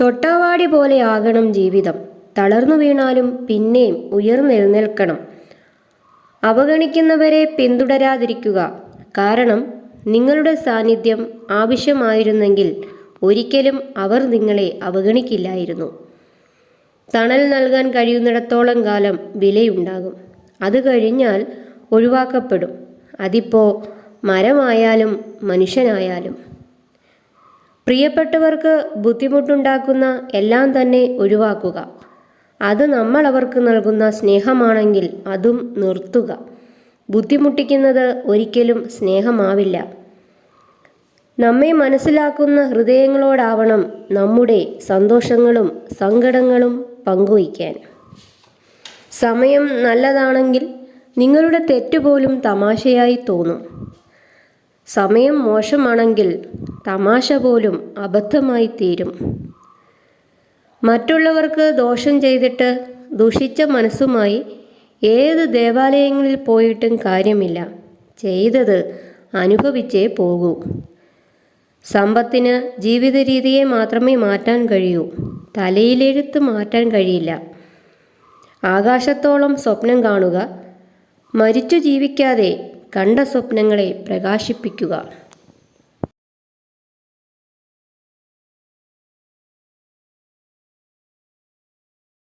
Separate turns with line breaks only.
തൊട്ടാവാടി പോലെയാകണം ജീവിതം. തളർന്നു വീണാലും പിന്നെയും ഉയർന്നെഴുന്നേൽക്കണം. അവഗണിക്കുന്നവരെ പിന്തുടരാതിരിക്കുക. കാരണം നിങ്ങളുടെ സാന്നിധ്യം ആവശ്യമായിരുന്നെങ്കിൽ ഒരിക്കലും അവർ നിങ്ങളെ അവഗണിക്കില്ലായിരുന്നു. തണൽ നൽകാൻ കഴിയുന്നിടത്തോളം കാലം വിലയുണ്ടാകും. അത് കഴിഞ്ഞാൽ ഒഴിവാക്കപ്പെടും. അതിപ്പോ മരമായാലും മനുഷ്യനായാലും. പ്രിയപ്പെട്ടവർക്ക് ബുദ്ധിമുട്ടുണ്ടാക്കുന്ന എല്ലാം തന്നെ ഒഴിവാക്കുക. അത് നമ്മൾ അവർക്ക് നൽകുന്ന സ്നേഹമാണെങ്കിൽ അതും നിർത്തുക. ബുദ്ധിമുട്ടിക്കുന്നത് ഒരിക്കലും സ്നേഹമാവില്ല. നമ്മെ മനസ്സിലാക്കുന്ന ഹൃദയങ്ങളോടാവണം നമ്മുടെ സന്തോഷങ്ങളും സങ്കടങ്ങളും പങ്കുവയ്ക്കാൻ. സമയം നല്ലതാണെങ്കിൽ നിങ്ങളുടെ തെറ്റുപോലും തമാശയായി തോന്നും. സമയം മോശമാണെങ്കിൽ തമാശ പോലും അബദ്ധമായി തീരും മറ്റുള്ളവർക്ക് ദോഷം ചെയ്തിട്ട് ദുഷിച്ച മനസ്സുമായി ഏത് ദേവാലയങ്ങളിൽ പോയിട്ടും കാര്യമില്ല. ചെയ്തത് അനുഭവിച്ചേ പോകൂ. സമ്പത്തിന് ജീവിത രീതിയെ മാത്രമേ മാറ്റാൻ കഴിയൂ. തലയിലെഴുത്ത് മാറ്റാൻ കഴിയില്ല. ആകാശത്തോളം സ്വപ്നം കാണുക മരിച്ചു ജീവിക്കാതെ കണ്ട സ്വപ്നങ്ങളെ പ്രകാശിപ്പിക്കുക.